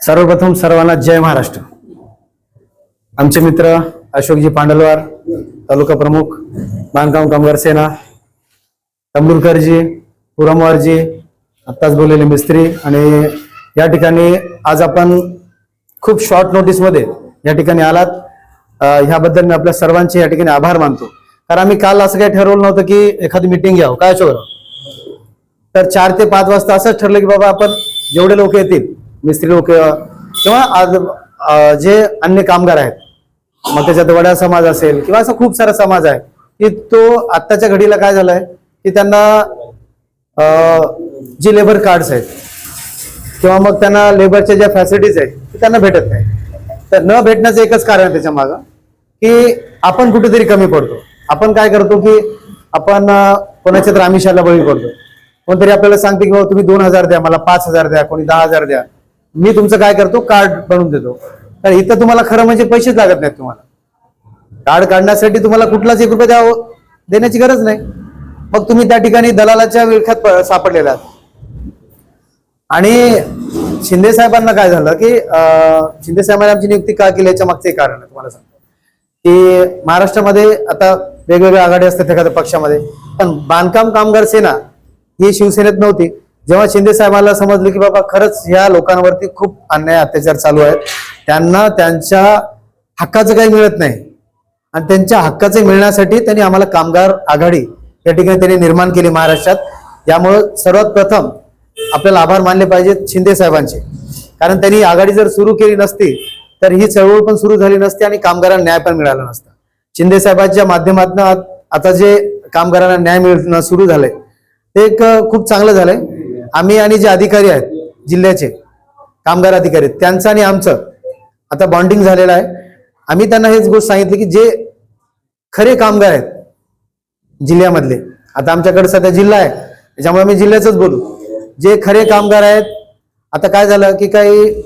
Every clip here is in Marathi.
सर्वप्रथम सर्वांना जय महाराष्ट्र. आमचे मित्र अशोकजी पांडलवार तालुका प्रमुख बांधकाम कामगार सेना तंबुलकरजी पुरमवारजी आत्ताच बोललेले मिस्त्री आणि या ठिकाणी आज आपण खूप शॉर्ट नोटीसमध्ये या ठिकाणी आलात. ह्याबद्दल मी आपल्या सर्वांचे या ठिकाणी आभार मानतो. कारण आम्ही काल असं काही ठरवलं नव्हतं की एखादी मिटिंग घ्यावं. काय अशोकराव तर चार ते पाच वाजता असंच ठरलं की बाबा आपण जेवढे लोक येतील मिस्त्री लोक किंवा आज जे अन्य कामगार आहेत मग त्याच्यात वडा समाज असेल किंवा असा खूप सारा समाज आहे की तो आत्ताच्या घडीला काय झालंय की त्यांना जे लेबर कार्ड्स आहेत किंवा मग त्यांना लेबरच्या ज्या फॅसिलिटीज आहेत ते त्यांना भेटत नाही. तर न भेटण्याचं एकच कारण आहे त्याच्या मागं की आपण कुठेतरी कमी पडतो. आपण काय करतो की आपण कोणाच्या तर आमिषाला बळी पडतो. कोणतरी आपल्याला सांगते की बाबा तुम्ही दोन हजार द्या मला पाच हजार द्या कोणी दहा हजार द्या. मी तुमचं काय करतो कार्ड बनवून देतो. तर इथं तुम्हाला खरं म्हणजे पैसेच लागत नाहीत तुम्हाला. कार्ड काढण्यासाठी तुम्हाला कुठलाच एक रुपया द्यावं देण्याची गरज नाही. मग तुम्ही त्या ठिकाणी दलालाच्या विळख्यात सापडलेल्या सापडलेला आणि शिंदे साहेबांना काय झालं की शिंदे साहेबांनी आमची नियुक्ती का केली याच्या मागचं एक कारण आहे तुम्हाला सांगतो. की महाराष्ट्रामध्ये आता वेगवेगळ्या आघाडी असतात एखाद्या पक्षामध्ये. पण बांधकाम कामगार सेना ही शिवसेनेत नव्हती. जेव्हा शिंदे साहेबांना समजलं की बाबा खरंच ह्या लोकांवरती खूप अन्याय अत्याचार चालू आहेत त्यांना त्यांच्या हक्काचं काही मिळत नाही. आणि त्यांच्या हक्काचं मिळण्यासाठी त्यांनी आम्हाला कामगार आघाडी या ठिकाणी त्यांनी निर्माण केली महाराष्ट्रात. यामुळं सर्वात प्रथम आपल्याला आभार मानले पाहिजेत शिंदे साहेबांचे. कारण त्यांनी आघाडी जर सुरू केली नसती तर ही चळवळ पण सुरू झाली नसती आणि कामगारांना न्याय पण मिळाला नसता. शिंदे साहेबांच्या माध्यमातून आता जे कामगारांना न्याय मिळणं सुरू झालंय ते एक खूप चांगलं झालंय. आम्ही आणि जे अधिकारी आहेत जिल्ह्याचे कामगार अधिकारी आहेत, त्यांचं आणि आमचं आता बॉन्डिंग झालेलं आहे. आम्ही त्यांना हेच गोष्ट सांगितली की जे खरे कामगार आहेत जिल्ह्यामधले आता आमच्याकडे सध्या जिल्हा आहे त्याच्यामुळे मी जिल्ह्याचंच बोलू. जे खरे कामगार आहेत आता काय झालं की काही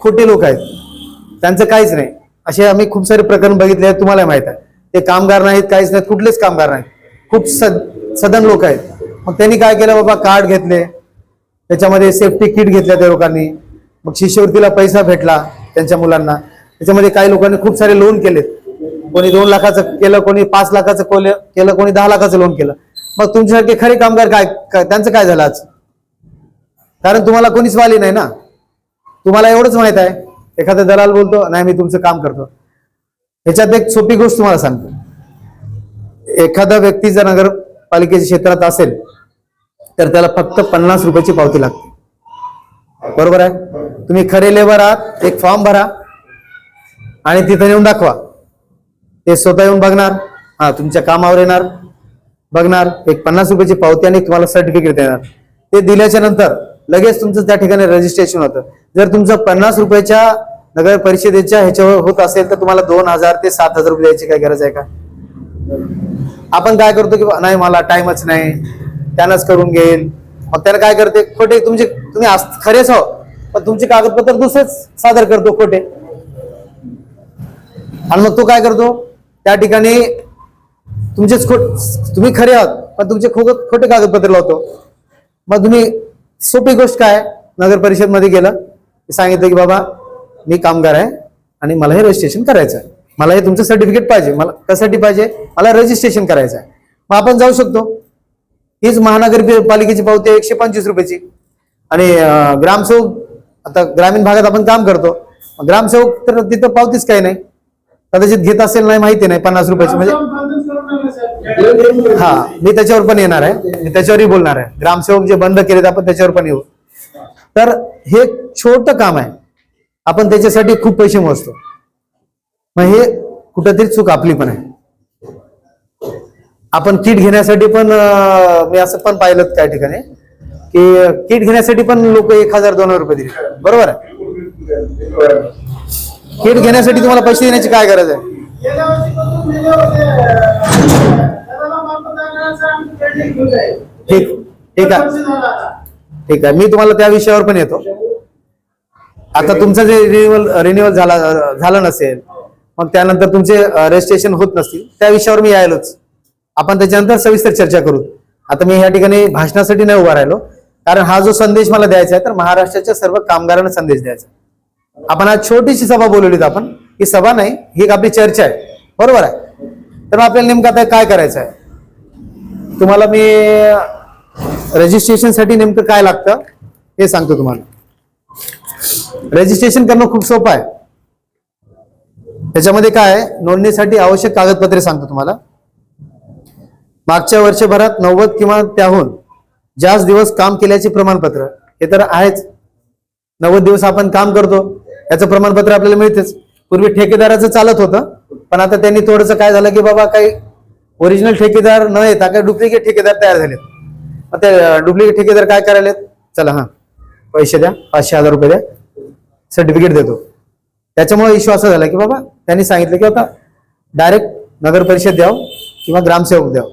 खोटे लोक आहेत त्यांचं काहीच नाही. असे आम्ही खूप सारे प्रकरण बघितले आहेत तुम्हाला माहीत आहे. ते कामगार नाहीत काहीच नाहीत कुठलेच कामगार नाहीत. खूप सद सदन लोक आहेत. मग त्यांनी काय केलं बाबा कार्ड घेतले. त्याच्यामध्ये सेफ्टी किट घेतल्या त्या लोकांनी. मग शिष्यवृत्तीला पैसा भेटला त्यांच्या मुलांना. त्याच्यामध्ये काही लोकांनी खूप सारे लोन केले कोणी दोन लाखाचं केलं कोणी पाच लाखाचं कोले- केलं कोणी दहा लाखाचं लोन केलं. मग तुमच्यासारखे खरे कामगार काय काय- त्यांचं काय झालं आज? कारण तुम्हाला कोणीच वाली नाही ना? तुम्हाला एवढंच माहीत आहे. एखादा दलाल बोलतो नाही मी तुमचं काम करतो. ह्याच्यात एक सोपी गोष्ट तुम्हाला सांगतो. एखादा व्यक्ती जर नगरपालिकेच्या क्षेत्रात असेल तर त्याला फक्त पन्नास रुपयाची पावती लागते. बरोबर आहे? तुम्ही खरे लेबर आहात एक फॉर्म भरा आणि तिथं येऊन दाखवा. ते स्वतः येऊन बघणार. हा तुमच्या कामावर येणार. बघणार. एक पन्नास रुपयाची पावती आणि तुम्हाला सर्टिफिकेट देणार. ते दिल्याच्या नंतर लगेच तुमचं त्या ठिकाणी रजिस्ट्रेशन होतं. जर तुमचं पन्नास रुपयाच्या नगर परिषदेच्या ह्याच्यावर होत असेल तर तुम्हाला दोन हजार ते सात हजार रुपये द्यायची काय गरज आहे का? आपण काय करतो की नाही मला टाइमच नाही. त्यानंच करून घेईल. मग त्याला काय करते? खोटे तुमचे तुम्ही खरेच हो पण तुमचे कागदपत्र दुसरेच सादर करतो खोटे. आणि मग तो काय करतो? त्या ठिकाणी तुमचेच खोट तुम्ही खरे आहात पण तुमचे खो खोटे कागदपत्र लावतो. मग तुम्ही सोपी गोष्ट काय? नगर परिषदमध्ये गेलं सांगितलं की बाबा मी कामगार आहे आणि मला हे रजिस्ट्रेशन करायचं आहे. मला हे तुमचं सर्टिफिकेट पाहिजे. मला कशासाठी पाहिजे? मला रजिस्ट्रेशन करायचं आहे. मग आपण जाऊ शकतो. हीच महानगरपालिकेची पावती एकशे पंचवीस रुपयाची. आणि ग्रामसेवक आता ग्रामीण भागात आपण काम करतो. ग्रामसेवक तर तिथं पावतीच काही नाही. कदाचित घेत असेल नाही माहिती नाही पन्नास रुपयाची. म्हणजे हा मी त्याच्यावर पण येणार आहे. मी त्याच्यावरही बोलणार आहे. ग्रामसेवक जे बंद केलेत आपण त्याच्यावर पण येऊ. तर हे छोट काम आहे. आपण त्याच्यासाठी खूप पैसे मोजतो. मग हे कुठंतरी चूक आपली पण आहे. आपण किट घेण्यासाठी पण मी असं पण पाहिलं काही ठिकाणी की किट घेण्यासाठी पण लोक एक हजार दोन हजार रुपये दिले. बरोबर आहे? किट घेण्यासाठी तुम्हाला पैसे देण्याची काय गरज आहे? ठीक ठीक आहे. ठीक आहे. मी तुम्हाला त्या विषयावर पण येतो. आता तुमचं जे रिन्युअल रिन्युअल झाला झालं नसेल मग त्यानंतर तुमचे रजिस्ट्रेशन होत नसतील त्या विषयावर मी यायलोच. आपण त्याच्यानंतर सविस्तर चर्चा करू. आता मी या ठिकाणी भाषणासाठी नाही उभा राहिलो. कारण हा जो संदेश मला द्यायचा आहे तर महाराष्ट्राच्या सर्व कामगारांना संदेश द्यायचा आपण आज छोटीशी सभा बोलवलीत आपण. ही सभा नाही ही एक आपली चर्चा आहे. बरोबर आहे? तर मग आपल्याला नेमकं आता काय करायचं आहे? तुम्हाला मी रजिस्ट्रेशनसाठी नेमकं काय लागतं हे सांगतो तुम्हाला. रजिस्ट्रेशन करणं खूप सोपं आहे. त्याच्यामध्ये काय आहे? नोंदणीसाठी आवश्यक कागदपत्रे सांगतो तुम्हाला. मागच्या वर्षभरात नव्वद किंवा त्याहून जास्त दिवस काम केल्याचे प्रमाणपत्र. हे तर आहेच. नव्वद दिवस आपण काम करतो याचं प्रमाणपत्र आपल्याला मिळतेच. पूर्वी ठेकेदाराचं चालत होतं पण आता त्यांनी थोडंसं काय झालं की बाबा काही ओरिजिनल ठेकेदार न येता काही डुप्लिकेट ठेकेदार तयार झालेत. मग ते डुप्लिकेट ठेकेदार काय करायलेत? चला हा. पैसे द्या पाचशे हजार रुपये द्या. सर्टिफिकेट देतो. त्याच्यामुळे इश्यू असा झाला की बाबा त्यांनी सांगितलं की आता डायरेक्ट नगर परिषद द्यावं किंवा ग्रामसेवक द्यावं.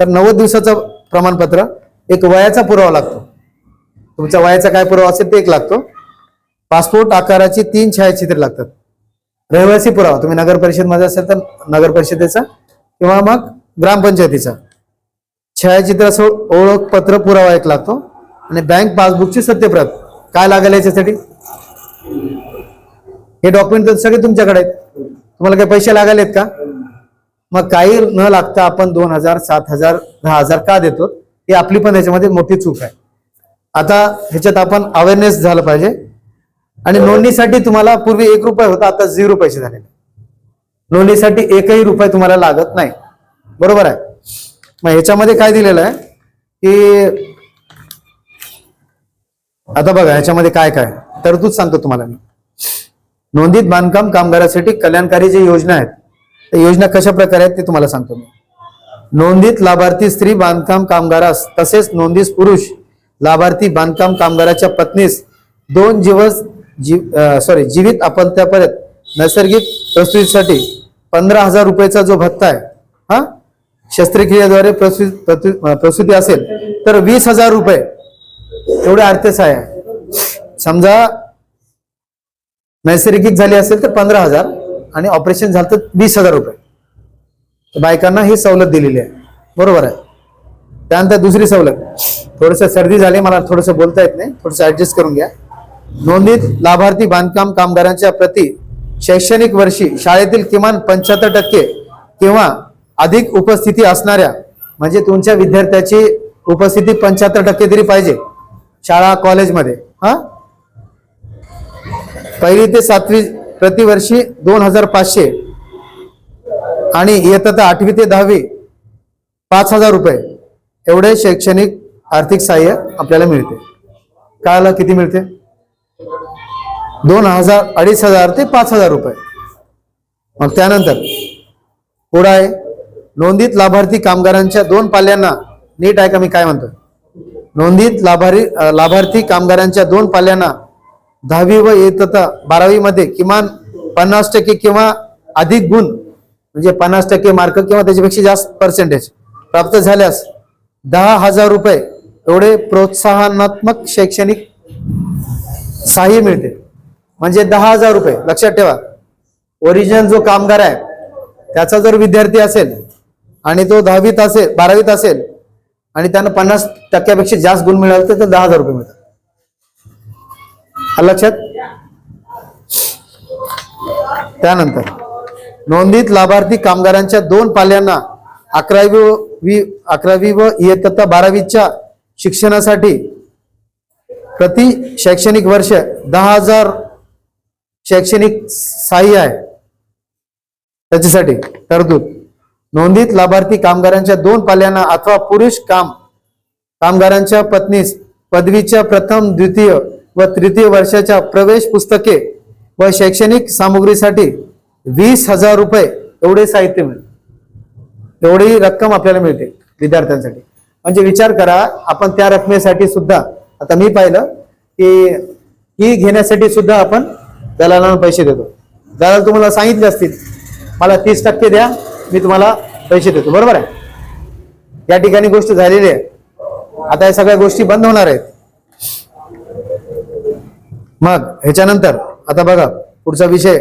तर नव्वद दिवसाचं प्रमाणपत्र एक वयाचा पुरावा लागतो. तुमच्या वयाचा काय पुरावा असेल ते एक लागतो. पासपोर्ट आकाराची तीन छायाचित्रे लागतात. रहिवासी पुरावा तुम्ही नगर परिषदमध्ये असेल तर नगर परिषदेचा किंवा मग ग्रामपंचायतीचा छायाचित्रासह ओळखपत्र पुरावा एक लागतो. आणि बँक पासबुकची सत्यप्रत. काय लागेल याच्यासाठी? हे डॉक्युमेंट सगळे तुमच्याकडे आहेत. तुम्हाला काही पैसे लागायला आहेत का? मग काही न लागता आपण दोन हजार सात हजार दहा हजार का देतो? ही आपली पण याच्यामध्ये मोठी चूक आहे. आता ह्याच्यात आपण अवेअरनेस झालं पाहिजे. आणि नोंदणीसाठी तुम्हाला पूर्वी एक रुपये होता आता झिरो पैसे झालेले नोंदणीसाठी एकही रुपये तुम्हाला लागत नाही. बरोबर आहे? मग ह्याच्यामध्ये काय दिलेलं आहे? की आता बघा ह्याच्यामध्ये काय काय? तरतूद सांगतो तुम्हाला मी. नोंदीत बांधकाम कामगारासाठी कल्याणकारी जे योजना आहेत त्या योजना कशा प्रकारे आहेत ते तुम्हाला सांगतो मी. नोंदीत लाभार्थी स्त्री बांधकाम कामगारास तसेच नोंदीस पुरुष लाभार्थी बांधकाम कामगाराच्या पत्नीस दोन दिवस जीव सॉरी जीवित अपत्यापर्यंत नैसर्गिक प्रसूतीसाठी पंधरा हजार रुपयाचा जो भत्ता आहे हा? शस्त्रक्रियेद्वारे प्रसूती प्रतु- प्रसूती असेल तर वीस हजार रुपये. एवढे अर्थसहाय्य आहे. समजा नैसर्गिक झाली असेल तर पंधरा हजार. आणि ऑपरेशन झालं तर वीस हजार रुपये. बायकांना ही सवलत दिलेली आहे. बरोबर आहे. त्यानंतर दुसरी सवलत. थोडस सर्दी झाली मला थोडस बोलता येत नाही. थोडस ऍडजस्ट करून घ्या. नोंदीत लाभार्थी बांधकाम कामगारांच्या प्रति शैक्षणिक वर्षी शाळेतील किमान पंच्याहत्तर टक्के किंवा अधिक उपस्थिती असणाऱ्या म्हणजे तुमच्या विद्यार्थ्याची उपस्थिती पंच्याहत्तर टक्के तरी पाहिजे. शाळा कॉलेजमध्ये. हा? पहिली ते सातवी प्रतिवर्षी दोन हजार पाचशे आणि इयत्ता आठवी ते दहावी पाच हजार रुपये एवढे शैक्षणिक आर्थिक सहाय्य आपल्याला मिळते. कायला किती मिळते? दोन हजार अडीच हजार ते पाच हजार रुपये. मग त्यानंतर पुढं आहे नोंदीत लाभार्थी कामगारांच्या दोन पाल्यांना नीट आहे का मी काय म्हणतो नोंदीत लाभारी लाभार्थी कामगारांच्या दोन पाल्यांना दहावी व इयत्ता बारावीमध्ये किमान पन्नास टक्के किंवा अधिक गुण म्हणजे पन्नास टक्के मार्क किंवा त्याच्यापेक्षा जास्त पर्सेंटेज प्राप्त झाल्यास दहा हजार रुपये एवढे प्रोत्साहनात्मक शैक्षणिक सहाय्य मिळते. म्हणजे दहा हजार रुपये लक्षात ठेवा. ओरिजिनल जो कामगार आहे त्याचा जर विद्यार्थी असेल आणि तो दहावीत असेल बारावीत असेल आणि त्यानं पन्नास टक्क्यापेक्षा जास्त गुण मिळाले तर दहा हजार रुपये मिळतात. लक्षात त्यानंतर नोंदीत लाभार्थी कामगारांच्या दोन पाल्यांना अकरावी वी अकरावी व इयत्ता बारावीच्या शिक्षणासाठी प्रति शैक्षणिक वर्ष दहा हजार शैक्षणिक सहाय्य आहे. त्याच्यासाठी तरतूद नोंदीत लाभार्थी कामगारांच्या दोन पाल्यांना अथवा पुरुष काम कामगारांच्या पत्नीस पदवीच्या प्रथम द्वितीय व तृतीय वर्षाच्या प्रवेश पुस्तके व शैक्षणिक सामुग्रीसाठी वीस हजार रुपये एवढे साहित्य मिळेल. एवढी रक्कम आपल्याला मिळते विद्यार्थ्यांसाठी. म्हणजे विचार करा आपण त्या रकमेसाठी सुद्धा आता मी पाहिलं की ही घेण्यासाठी सुद्धा आपण दलालांना पैसे देतो. दलाल तुम्हाला सांगितले असतील मला तीस टक्के द्या मी तुम्हाला पैसे देतो. बरोबर आहे? या ठिकाणी गोष्ट झालेली आहे. आता या सगळ्या गोष्टी बंद होणार आहेत. मग ह्याच्यानंतर आता बघा पुढचा विषय.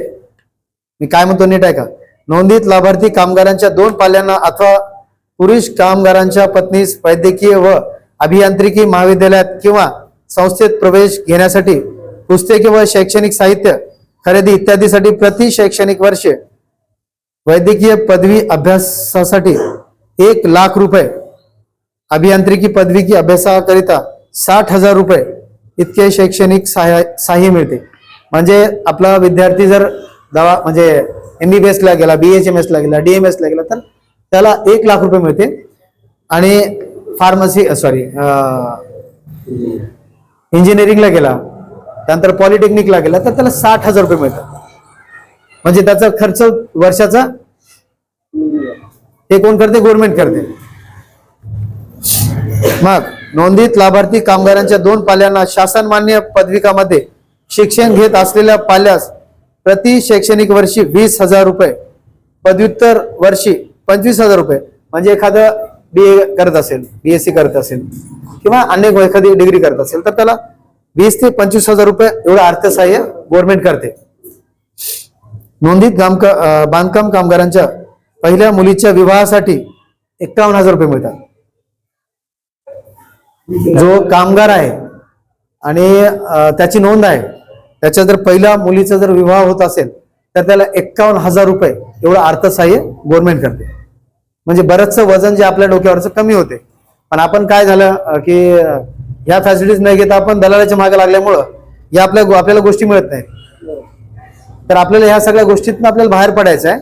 मी काय म्हणतो नीट आहे का नोंदीत लाभार्थी कामगारांच्या दोन पाल्यांना अथवा पुरुष कामगारांच्या पत्नीस वैद्यकीय व अभियांत्रिकी महाविद्यालयात किंवा संस्थेत प्रवेश घेण्यासाठी पुस्तके व शैक्षणिक साहित्य खरेदी इत्यादीसाठी प्रति शैक्षणिक वर्ष वैद्यकीय पदवी अभ्यासासाठी एक लाख रुपये अभियांत्रिकी पदवी की अभ्यासाकरिता साठ हजार रुपये इतके शैक्षणिक सहाय्य सहाय्य मिळते. म्हणजे आपला विद्यार्थी जर दवा म्हणजे एम बी बी एसला गेला बी एच एम एसला गेला डी एम एसला गेला तर त्याला एक लाख रुपये मिळते. आणि फार्मसी सॉरी इंजिनिअरिंगला गेला त्यानंतर पॉलिटेक्निकला गेला तर त्याला साठ हजार रुपये मिळतात. म्हणजे त्याचा खर्च वर्षाचा हे कोण करते? गव्हर्नमेंट करते. मग नोंदीत लाभार्थी कामगारांच्या दोन पाल्यांना शासन मान्य पदविकामध्ये शिक्षण घेत असलेल्या पाल्यास प्रति शैक्षणिक वर्षी वीस हजार रुपये पदव्युत्तर वर्षी पंचवीस हजार रुपये म्हणजे एखादं बी ए करत असेल बी एस सी करत असेल किंवा अनेक एखादी डिग्री करत असेल तर त्याला वीस ते पंचवीस हजार रुपये एवढं अर्थसहाय्य गव्हर्नमेंट करते. नोंदीत कामका बांधकाम कामगारांच्या पहिल्या मुलीच्या विवाहासाठी एकावन्न हजार रुपये मिळतात. जो कामगार आहे आणि त्याची नोंद आहे त्याच्या जर पहिल्या मुलीचा जर विवाह होत असेल तर त्याला एक्कावन्न हजार रुपये एवढं अर्थसहाय्य गव्हर्नमेंट करते. म्हणजे बरंचसं वजन जे आपल्या डोक्यावरचं कमी होते. पण आपण काय झालं की ह्या फॅसिलिटीज नाही घेता आपण दलालाच्या मागे लागल्यामुळं या आपल्या आपल्याला गोष्टी मिळत नाही तर आपल्याला ह्या सगळ्या गोष्टीतून आपल्याला बाहेर पडायचं आहे.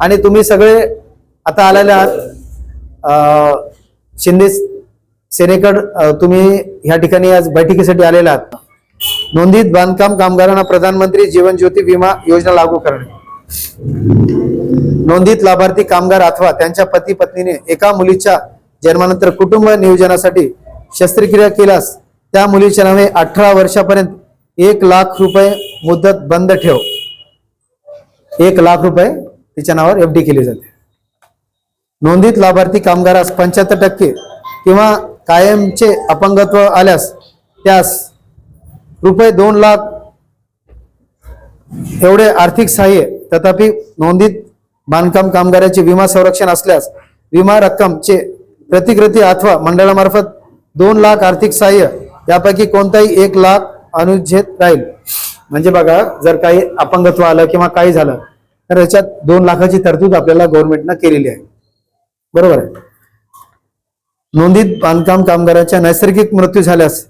आणि तुम्ही सगळे आता आलेले आहात शिंदे सेनेकड तुम्ही ह्या ठिकाणी आज बैठकीसाठी आलेला आहात नोंदीत बांधकाम कामगारांना प्रधानमंत्री जीवन ज्योती विमा योजना लागू करणे. नोंदीत लाभार्थी कामगार अथवा त्यांच्या पती पत्नीने एका मुलीच्या जन्मानंतर कुटुंब नियोजनासाठी शस्त्रक्रिया केल्यास त्या मुलीच्या नावे अठरा वर्षापर्यंत एक लाख रुपये मुदत बंद ठेव. एक लाख रुपये तिच्या नावावर एफ डी केली जाते. नोंदीत लाभार्थी कामगारास पंच्याहत्तर टक्के किंवा कायमचे अपंगत्व आल्यास त्यास रुपये दोन लाख एवढे आर्थिक सहाय्य तथापि नोंदीत बांधकाम कामगाराचे विमा संरक्षण असल्यास विमा रक्कमचे प्रतिकृती अथवा मंडळामार्फत दोन लाख आर्थिक सहाय्य यापैकी कोणताही एक लाख अनुच्छेद राहील. म्हणजे बघा जर काही अपंगत्व आलं किंवा काही झालं तर याच्यात दोन लाखाची तरतूद आपल्याला गव्हर्नमेंटनं केलेली आहे. बरोबर आहे? नोंदीत बांधकाम कामगाराच्या नैसर्गिक मृत्यू झाल्यास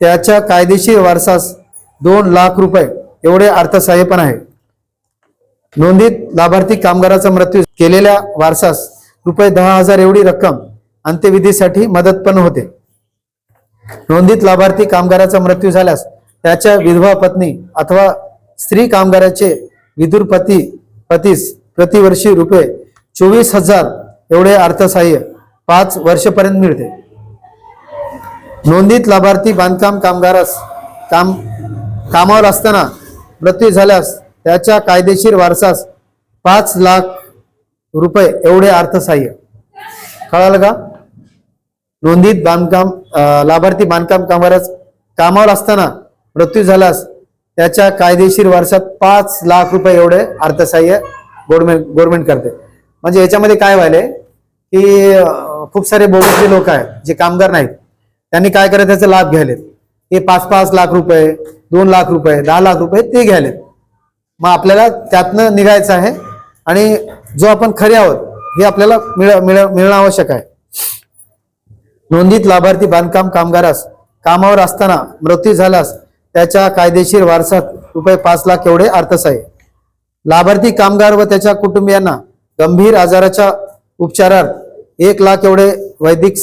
त्याच्या कायदेशीर वारसास दोन लाख रुपये एवढे अर्थसहाय्य पण आहे. नोंदीत लाभार्थी कामगाराचा मृत्यू केलेल्या वारसास रुपये दहा हजार एवढी रक्कम अंत्यविधीसाठी मदत पण होते. नोंदीत लाभार्थी कामगाराचा मृत्यू झाल्यास त्याच्या विधवा पत्नी अथवा स्त्री कामगाराचे विदुर पती पतीस प्रतिवर्षी रुपये चोवीस हजार एवढे अर्थसहाय्य पाच वर्षपर्यंत मिळते. नोंदीत लाभार्थी बांधकाम कामगारास काम कामावर असताना मृत्यू झाल्यास त्याच्या कायदेशीर वारसास पाच लाख रुपये एवढे अर्थसहाय्य. कळालं का? नोंदीत बांधकाम लाभार्थी बांधकाम कामगारास कामावर असताना मृत्यू झाल्यास त्याच्या कायदेशीर वारसात पाच लाख रुपये एवढे अर्थसहाय्य गोरमेंट गव्हर्मेंट करते. म्हणजे याच्यामध्ये काय व्हायलंय? की खूप सारे बोगसचे लोक आहेत जे कामगार नाहीत. त्यांनी काय करायचं त्याचा लाभ घ्यायलेत. हे पाच पाच लाख रुपये दोन लाख रुपये दहा लाख रुपये ते घ्यायलेत. मग आपल्याला त्यातनं निघायचं आहे आणि जो आपण खरे आहोत हे आपल्याला मिळ मिळणं आवश्यक आहे. नोंदीत लाभार्थी बांधकाम कामगारास कामावर असताना मृत्यू झाल्यास त्याच्या कायदेशीर वारसात रुपये पाच लाख एवढे अर्थसहाय्य लाभार्थी कामगार व त्याच्या कुटुंबियांना गंभीर आजाराच्या उपचारार्थ एक लाख एवढे वैदिक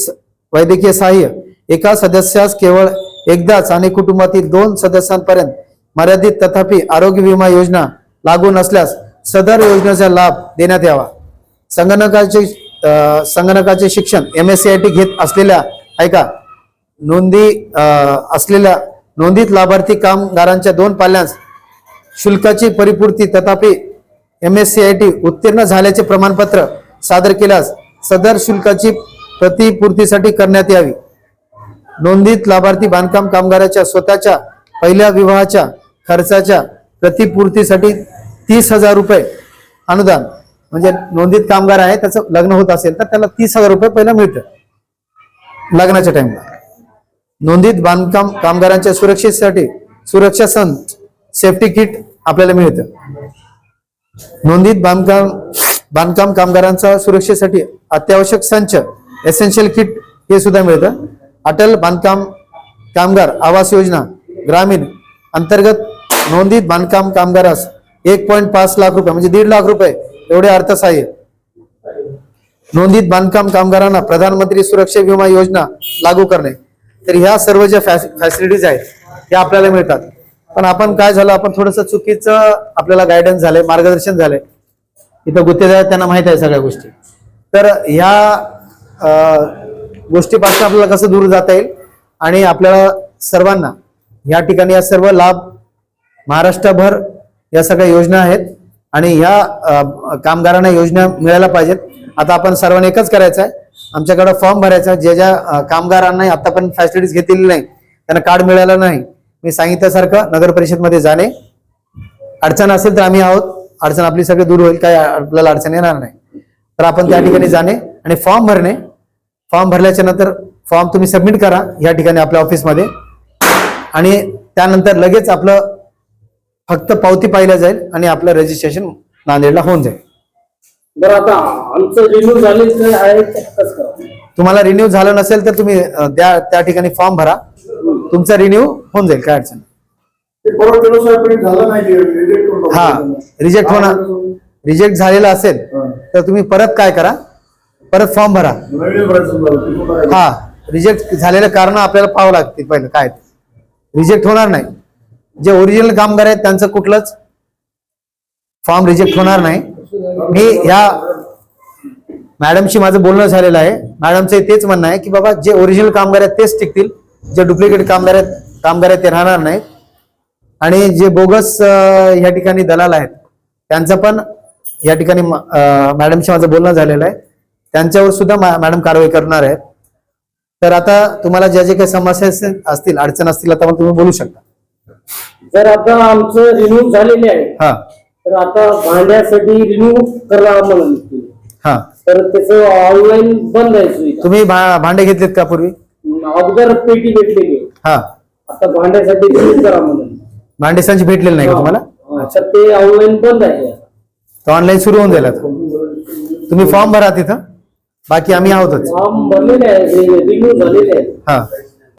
वैद्यकीय सहाय्य. एका सदस्यास केवळ एकदाच आणि कुटुंबातील दोन सदस्यांपर्यंत मर्यादित तथापि आरोग्य विमा योजना लागू नसल्यास सदर योजनेचा लाभ देण्यात यावा. संगणकाचे संगणकाचे शिक्षण M S C I T घेत असलेल्या ऐका नोंदी असलेल्या नोंदीत लाभार्थी कामगारांच्या दोन पाल्यांस शुल्काची परिपूर्ती तथापि M S C I T उत्तीर्ण झाल्याचे प्रमाणपत्र सादर केल्यास सदर शुल्काची प्रतिपूर्तीसाठी करण्यात यावी. नोंदीत लाभार्थी बांधकाम कामगाराच्या स्वतःच्या पहिल्या विवाहाच्या खर्चाच्या प्रतिपूर्तीसाठी तीस हजार रुपये अनुदान म्हणजे नोंदीत कामगार आहे त्याचं लग्न होत असेल तर त्याला तीस हजार रुपये पहिलं मिळतं. लग्नाच्या टाइमला नोंदीत बांधकाम कामगारांच्या सुरक्षेसाठी सुरक्षा संच सेफ्टी किट आपल्याला मिळतं. नोंदीत बांधकाम बांधकाम कामगारांच्या सुरक्षेसाठी अत्यावश्यक संच एसेन्शियल किट हे सुद्धा मिळतं. अटल बांधकाम कामगार आवास योजना ग्रामीण अंतर्गत नोंदीत बांधकाम कामगारास एक पॉईंट पाच लाख रुपये म्हणजे दीड लाख रुपये एवढे अर्थसहाय्य. नोंदीत बांधकाम कामगारांना प्रधानमंत्री सुरक्षा विमा योजना लागू करणे. तर ह्या सर्व ज्या फॅसिलिटीज आहेत त्या आपल्याला मिळतात. पण आपण काय झालं आपण थोडंसं चुकीचं आपल्याला गायडन्स झालंय मार्गदर्शन झालंय. इथं गुत्तेदार त्यांना माहीत आहे सगळ्या गोष्टी. तर ह्या गोष्टीपासून आपल्याला कसं दूर जाता येईल? आणि आपल्याला सर्वांना या ठिकाणी या सर्व लाभ महाराष्ट्रभर या सगळ्या योजना आहेत. आणि ह्या कामगारांना योजना मिळायला पाहिजेत. आता आपण सर्वांनी एकच करायचं आहे. आमच्याकडे फॉर्म भरायचा आहे. ज्या ज्या कामगारांना आता पण फॅसिलिटीज घेतलेली नाही त्यांना कार्ड मिळालं नाही. मी सांगितल्यासारखं नगर परिषदमध्ये जाणे. अडचण असेल तर आम्ही आहोत. अडचण आपली सगळी दूर होईल. काय आपल्याला अडचण येणार नाही. तर आपण त्या ठिकाणी जाणे आणि फॉर्म भरणे. फॉर्म भरल्याच्या नंतर फॉर्म तुम्ही सबमिट करा या ठिकाणी आपल्या ऑफिसमध्ये. आणि त्यानंतर लगेच आपलं फक्त पावती पाहिलं जाईल आणि आपलं रजिस्ट्रेशन नांदेडला होऊन जाईल. बरं आता आमचं रिन्यू आहे करावं? तुम्हाला रिन्यू झालं नसेल तर तुम्ही त्या त्या ठिकाणी फॉर्म भरा. तुमचा रिन्यू होऊन जाईल काय अडचण झालं हा. रिजेक्ट होणार. रिजेक्ट झालेला असेल तर तुम्ही परत काय करा? परत फॉर्म भरा. हा रिजेक्ट झालेलं कारण आपल्याला पाहावं लागते पहिलं काय रिजेक्ट होणार नाही. जे ओरिजिनल कामगार आहेत त्यांचं कुठलंच फॉर्म रिजेक्ट होणार नाही. मी ह्या मॅडमशी माझं बोलणं झालेलं आहे. मॅडमचं तेच म्हणणं आहे की बाबा जे ओरिजिनल कामगार आहेत तेच टिकतील. जे डुप्लिकेट कामगार आहेत कामगार आहेत ते राहणार नाहीत. आणि जे बोगस या ठिकाणी दलाल आहेत त्यांचं पण या ठिकाणी मॅडमशी माझं बोलणं झालेलं आहे. त्यांच्यावर सुद्धा मॅडम कारवाई करणार आहेत. तर आता तुम्हाला ज्या जे काही समस्या असतील अडचण असतील आता मग तुम्ही बोलू शकता. जर आता आमचं रिन्यू झालेले आहे. हा. तर आता भांड्यासाठी रिन्यू करा म्हणून. हा. तर त्याचं ऑनलाईन बंद आहे तुम्ही भांडे घेतलेत का पूर्वी? अगोदर पेटी भेटलेली. हा. आता भांड्यासाठी रिन्यू करा म्हणून. भांडेसांची भेटलेलं नाही का तुम्हाला? तर ते ऑनलाईन बंद आहे. तर ऑनलाईन सुरू होऊन जाईल तुम्ही फॉर्म भरा तिथं. बाकी आम्ही आहोतच. हा.